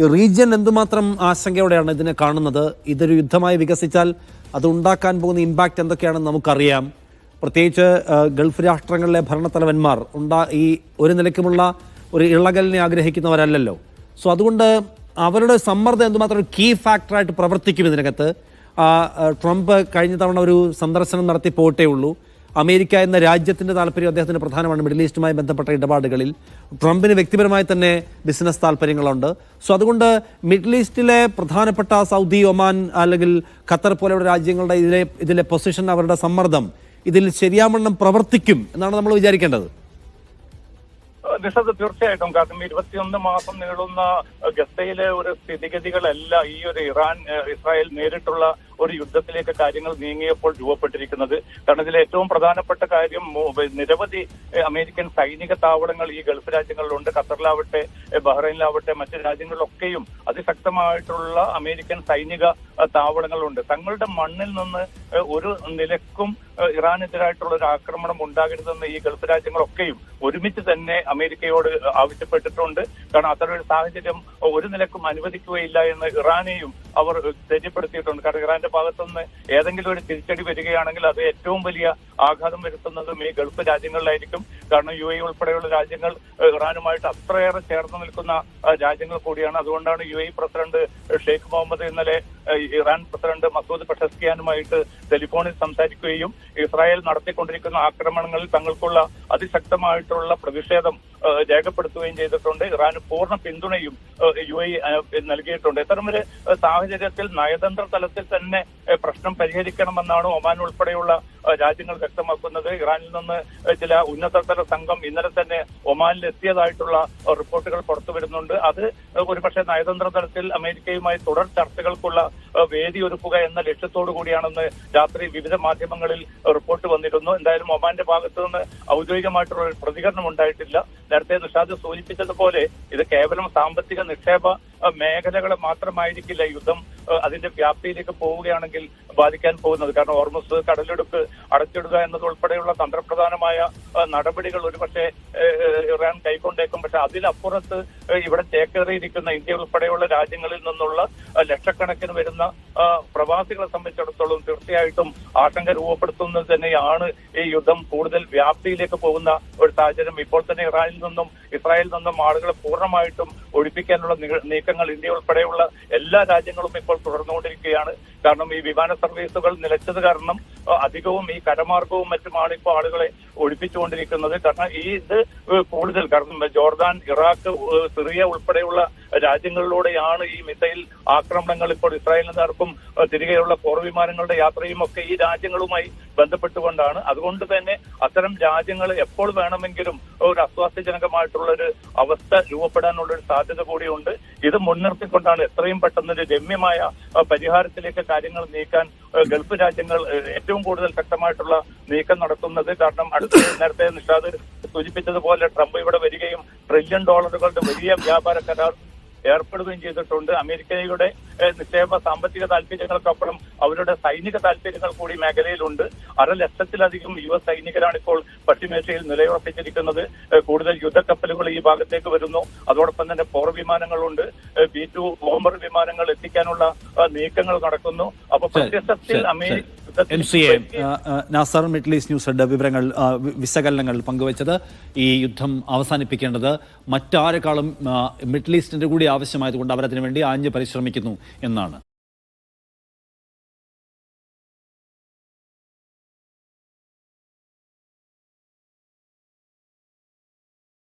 ഈ റീജിയൻ എന്തുമാത്രം ആശങ്കയോടെയാണ് ഇതിനെ കാണുന്നത്? ഇതൊരു യുദ്ധമായി വികസിച്ചാൽ അത് ഉണ്ടാക്കാൻ പോകുന്ന ഇമ്പാക്റ്റ് എന്തൊക്കെയാണെന്ന് നമുക്കറിയാം. പ്രത്യേകിച്ച് ഗൾഫ് രാഷ്ട്രങ്ങളിലെ ഭരണത്തലവന്മാർ ഉണ്ടാ ഈ ഒരു നിലയ്ക്കുമുള്ള ഒരു ഇളകലിനെ ആഗ്രഹിക്കുന്നവരല്ലല്ലോ. സോ അതുകൊണ്ട് അവരുടെ സമ്മർദ്ദം എന്തുമാത്രം ഒരു കീ ഫാക്ടറായിട്ട് പ്രവർത്തിക്കും ഇതിനകത്ത്. ട്രംപ് കഴിഞ്ഞ തവണ ഒരു സന്ദർശനം നടത്തി പോയിട്ടേ ഉള്ളൂ. അമേരിക്ക എന്ന രാജ്യത്തിന്റെ താല്പര്യം അദ്ദേഹത്തിന് പ്രധാനമാണ്. മിഡിൽ ഈസ്റ്റുമായി ബന്ധപ്പെട്ട ഇടപാടുകളിൽ ട്രംപിന് വ്യക്തിപരമായി തന്നെ ബിസിനസ് താല്പര്യങ്ങളുണ്ട്. സോ അതുകൊണ്ട് മിഡിൽ ഈസ്റ്റിലെ പ്രധാനപ്പെട്ട സൗദി ഒമാൻ അല്ലെങ്കിൽ ഖത്തർ പോലെയുള്ള രാജ്യങ്ങളുടെ ഇതിലെ ഇതിലെ പൊസിഷൻ അവരുടെ സമ്മർദ്ദം ഇതിൽ ശരിയാവണ്ണം പ്രവർത്തിക്കും എന്നാണ് നമ്മൾ വിചാരിക്കേണ്ടത്. നിഷത് തീർച്ചയായിട്ടും. കാരണം ഇരുപത്തിയൊന്ന് മാസം നീളുന്ന ഗസയിലെ ഒരു സ്ഥിതിഗതികളല്ല ഈ ഒരു ഇറാൻ ഇസ്രായേൽ നേരിട്ടുള്ള ഒരു യുദ്ധത്തിലേക്ക് കാര്യങ്ങൾ നീങ്ങിയപ്പോൾ രൂപപ്പെട്ടിരിക്കുന്നത്. കാരണം ഇതിൽ ഏറ്റവും പ്രധാനപ്പെട്ട കാര്യം നിരവധി അമേരിക്കൻ സൈനിക താവളങ്ങൾ ഈ ഗൾഫ് രാജ്യങ്ങളിലുണ്ട്. ഖത്തറിലാവട്ടെ ബഹ്റൈനിലാവട്ടെ മറ്റ് രാജ്യങ്ങളിലൊക്കെയും അതിശക്തമായിട്ടുള്ള അമേരിക്കൻ സൈനിക താവളങ്ങളുണ്ട്. തങ്ങളുടെ മണ്ണിൽ നിന്ന് ഒരു നിലക്കും ഇറാനെതിരായിട്ടുള്ള ഒരു ആക്രമണം ഉണ്ടാകരുതെന്ന് ഈ ഗൾഫ് രാജ്യങ്ങളൊക്കെയും ഒരുമിച്ച് തന്നെ അമേരിക്കയോട് ആവശ്യപ്പെട്ടിട്ടുണ്ട്. കാരണം അത്തരമൊരു സാഹചര്യം ഒരു നിലക്കും അനുവദിക്കുകയില്ല എന്ന് ഇറാനെയും അവർ തെര്യപ്പെടുത്തിയിട്ടുണ്ട് കാരണം ഇറാന്റെ ഭാഗത്തുനിന്ന് ഏതെങ്കിലും ഒരു തിരിച്ചടി വരികയാണെങ്കിൽ അത് ഏറ്റവും വലിയ ആഘാതം വരുത്തുന്നതും ഈ ഗൾഫ് രാജ്യങ്ങളിലായിരിക്കും. കാരണം യു എ ഉൾപ്പെടെയുള്ള രാജ്യങ്ങൾ ഇറാനുമായിട്ട് അത്രയേറെ ചേർന്ന് നിൽക്കുന്ന രാജ്യങ്ങൾ കൂടിയാണ്. അതുകൊണ്ടാണ് U A president Sheikh Mohammed ഇന്നലെ ഇറാൻ പ്രസിഡന്റ് മസൂദ് പഷസ്കിയാനുമായിട്ട് ടെലിഫോണിൽ സംസാരിക്കുകയും ഇസ്രായേൽ നടത്തിക്കൊണ്ടിരിക്കുന്ന ആക്രമണങ്ങളിൽ തങ്ങൾക്കുള്ള അതിശക്തമായിട്ടുള്ള പ്രതിഷേധം രേഖപ്പെടുത്തുകയും ചെയ്തിട്ടുണ്ട്. ഇറാന് പൂർണ പിന്തുണയും യു എ നൽകിയിട്ടുണ്ട്. ഇത്തരമൊരു സാഹചര്യത്തിൽ നയതന്ത്ര തലത്തിൽ തന്നെ പ്രശ്നം പരിഹരിക്കണമെന്നാണ് ഒമാൻ ഉൾപ്പെടെയുള്ള രാജ്യങ്ങൾ വ്യക്തമാക്കുന്നത്. ഇറാനിൽ നിന്ന് ചില ഉന്നതതല സംഘം ഇന്നലെ തന്നെ ഒമാനിൽ എത്തിയതായിട്ടുള്ള റിപ്പോർട്ടുകൾ പുറത്തു വരുന്നുണ്ട്. അത് ഒരുപക്ഷെ നയതന്ത്ര തലത്തിൽ അമേരിക്കയുമായി തുടർ ചർച്ചകൾക്കുള്ള വേദി ഒരുക്കുക എന്ന ലക്ഷ്യത്തോടു കൂടിയാണെന്ന് രാത്രി വിവിധ മാധ്യമങ്ങളിൽ റിപ്പോർട്ട് വന്നിരുന്നു. എന്തായാലും ഒമാന്റെ ഭാഗത്ത് നിന്ന് ഔദ്യോഗികമായിട്ടുള്ള ഒരു പ്രതികരണം ഉണ്ടായിട്ടില്ല. നേരത്തെ നിഷാദ് സൂചിപ്പിച്ചതുപോലെ ഇത് കേവലം സാമ്പത്തിക നിക്ഷേപ മേഖലകൾ മാത്രമായിരിക്കില്ല. യുദ്ധം അതിന്റെ വ്യാപ്തിയിലേക്ക് പോവുകയാണെങ്കിൽ ബാധിക്കാൻ പോകുന്നത്. കാരണം ഓർമസ് കടലെടുപ്പ് അടച്ചിടുക എന്നതുൾപ്പെടെയുള്ള തന്ത്രപ്രധാനമായ നടപടികൾ ഒരുപക്ഷെ ഇറാൻ കൈക്കൊണ്ടേക്കും. പക്ഷെ അതിലപ്പുറത്ത് ഇവിടെ ചേക്കേറിയിരിക്കുന്ന ഇന്ത്യ ഉൾപ്പെടെയുള്ള രാജ്യങ്ങളിൽ നിന്നുള്ള ലക്ഷക്കണക്കിന് വരുന്ന പ്രവാസികളെ സംബന്ധിച്ചിടത്തോളം തീർച്ചയായിട്ടും ആശങ്ക രൂപപ്പെടുത്തുന്നത് തന്നെയാണ് ഈ യുദ്ധം കൂടുതൽ വ്യാപ്തിയിലേക്ക് പോകുന്ന ഒരു സാഹചര്യം ഇപ്പോൾ തന്നെ ഇറാനിൽ നിന്നും ഇസ്രായേലിൽ നിന്നും ആളുകളെ പൂർണമായിട്ടും ഒഴിപ്പിക്കാനുള്ള നീക്കങ്ങൾ ഇന്ത്യ ഉൾപ്പെടെയുള്ള എല്ലാ രാജ്യങ്ങളും ഇപ്പോൾ തുടർന്നുകൊണ്ടിരിക്കുകയാണ്. കാരണം ഈ വിമാന സർവീസുകൾ നിലച്ചത് കാരണം അധികവും ഈ കരമാർഗവും മറ്റുമാണ് ഇപ്പോൾ ആളുകളെ ഒഴിപ്പിച്ചുകൊണ്ടിരിക്കുന്നത്. കാരണം ഈ ഇത് കൂടുതൽ കാരണം ജോർദാൻ ഇറാഖ് സിറിയ ഉൾപ്പെടെയുള്ള രാജ്യങ്ങളിലൂടെയാണ് ഈ മിസൈൽ ആക്രമണങ്ങൾ ഇപ്പോൾ ഇസ്രായേലിൽ നടക്കും തിരികെയുള്ള പോർ വിമാനങ്ങളുടെ യാത്രയും ഒക്കെ ഈ രാജ്യങ്ങളുമായി ബന്ധപ്പെട്ടുകൊണ്ടാണ്. അതുകൊണ്ട് തന്നെ അത്തരം രാജ്യങ്ങൾ എപ്പോൾ വേണമെങ്കിലും ഒരു അസ്വാസ്ഥ്യജനകമായിട്ടുള്ള ഒരു അവസ്ഥ രൂപപ്പെടാനുള്ള ഒരു സാധ്യത കൂടിയുണ്ട്. ഇത് മുൻനിർത്തിക്കൊണ്ടാണ് എത്രയും പെട്ടെന്ന് ഒരു രമ്യമായ പരിഹാരത്തിലേക്ക് കാര്യങ്ങൾ നീക്കാൻ ഗൾഫ് രാജ്യങ്ങൾ ഏറ്റവും കൂടുതൽ ശക്തമായിട്ടുള്ള നീക്കം നടത്തുന്നത്. കാരണം അടുത്ത നേരത്തെ നിഷാദ് സൂചിപ്പിച്ചതുപോലെ ട്രംപ് ഇവിടെ വരികയും ട്രില്യൺ ഡോളറുകളുടെ വലിയ വ്യാപാര കരാർ ഏർപ്പെടുകയും ചെയ്തിട്ടുണ്ട്. അമേരിക്കയുടെ നിക്ഷേപ സാമ്പത്തിക താല്പര്യങ്ങൾക്കപ്പുറം അവരുടെ സൈനിക താല്പര്യങ്ങൾ കൂടി മേഖലയിലുണ്ട്. അര ലക്ഷത്തിലധികം യു എസ് സൈനികരാണ് ഇപ്പോൾ പശ്ചിമേഷ്യയിൽ നിലയുറപ്പിച്ചിരിക്കുന്നത്. കൂടുതൽ യുദ്ധക്കപ്പലുകൾ ഈ ഭാഗത്തേക്ക് വരുന്നു. അതോടൊപ്പം തന്നെ പോർ വിമാനങ്ങളുണ്ട്. ബി ടു ബോംബർ വിമാനങ്ങൾ എത്തിക്കാനുള്ള നീക്കങ്ങൾ നടക്കുന്നു. അപ്പൊ പ്രത്യക്ഷത്തിൽ America M C A Nasar Middle East news head വിവരങ്ങൾ വിശകലനങ്ങൾ പങ്കുവച്ചത് ഈ യുദ്ധം അവസാനിപ്പിക്കേണ്ടത് മറ്റാരെക്കാളും മിഡിൽ ഈസ്റ്റിന്റെ കൂടി ആവശ്യമായതുകൊണ്ട് അവരതിനു വേണ്ടി ആഞ്ഞ് പരിശ്രമിക്കുന്നു എന്നാണ്.